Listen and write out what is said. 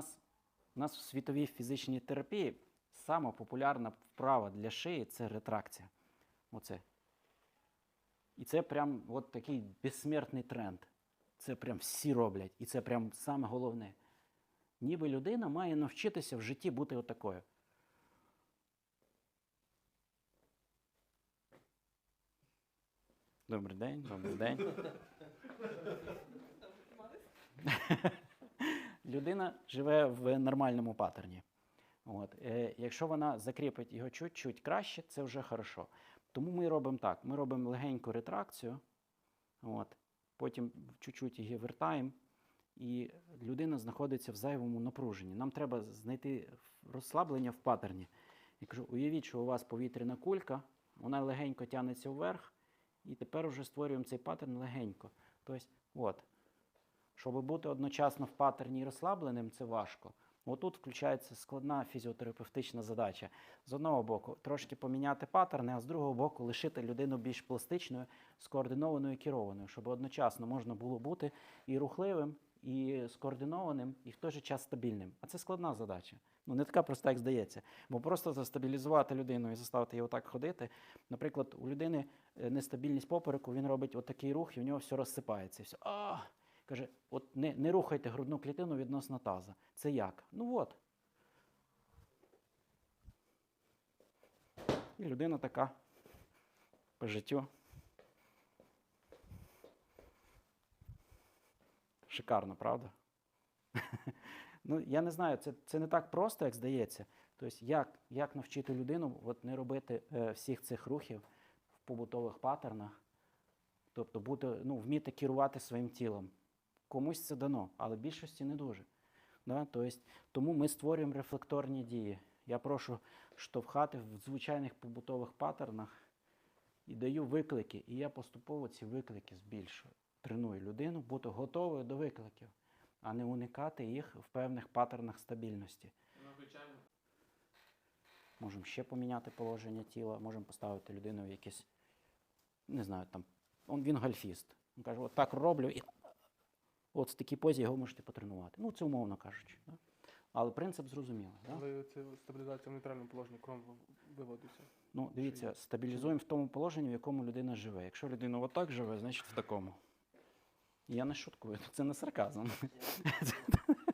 нас, у нас в світовій фізичній терапії сама популярна вправа для шиї це ретракція. Оце. І це прям от такий безсмертний тренд. Це прям всі роблять. І це прям саме головне. Ніби людина має навчитися в житті бути отакою. Добрий день, добрий день. Людина живе в нормальному паттерні. От. Е, якщо вона закріпить його чуть-чуть краще, це вже хорошо. Тому ми робимо так: ми робимо легеньку ретракцію, от, потім чуть-чуть її вертаємо, і людина знаходиться в зайвому напруженні. Нам треба знайти розслаблення в паттерні. Я кажу, уявіть, що у вас повітряна кулька, вона легенько тягнеться вверх, і тепер вже створюємо цей паттерн легенько. Тобто, от, щоб бути одночасно в паттерні і розслабленим, це важко. Отут включається складна фізіотерапевтична задача. З одного боку, трошки поміняти паттерни, а з другого боку, лишити людину більш пластичною, скоординованою і керованою, щоб одночасно можна було бути і рухливим, і скоординованим, і в той же час стабільним. А це складна задача. Ну, не така проста, як здається. Бо просто застабілізувати людину і заставити її отак ходити. Наприклад, у людини е, нестабільність попереку, він робить отакий рух, і в нього все розсипається. Все. Каже, от не, не рухайте грудну клітину відносно таза. Це як? Ну от. І людина така по життю. Шикарно, правда? ну, я не знаю, це, це не так просто, як здається. Тобто, як, як навчити людину от, не робити е, всіх цих рухів в побутових паттернах, тобто бути, ну, вміти керувати своїм тілом. Комусь це дано, але більшості не дуже. Да? Тобто, тому ми створюємо рефлекторні дії. Я прошу штовхати в звичайних побутових паттернах і даю виклики. І я поступово ці виклики збільшую. Треную людину бути готовою до викликів, а не уникати їх в певних паттернах стабільності. Звичайно Можемо ще поміняти положення тіла, можемо поставити людину в якесь, не знаю, там, він гольфіст. Він каже, от так роблю, і от в такій позі його можете потренувати. Ну, це умовно кажучи. Да? Але принцип зрозумілий. Да? Але це стабілізація в нейтральному положенні кром виводиться. Ну, дивіться, стабілізуємо в тому положенні, в якому людина живе. Якщо людина отак живе, значить в такому. Я не шуткую, це не сарказм.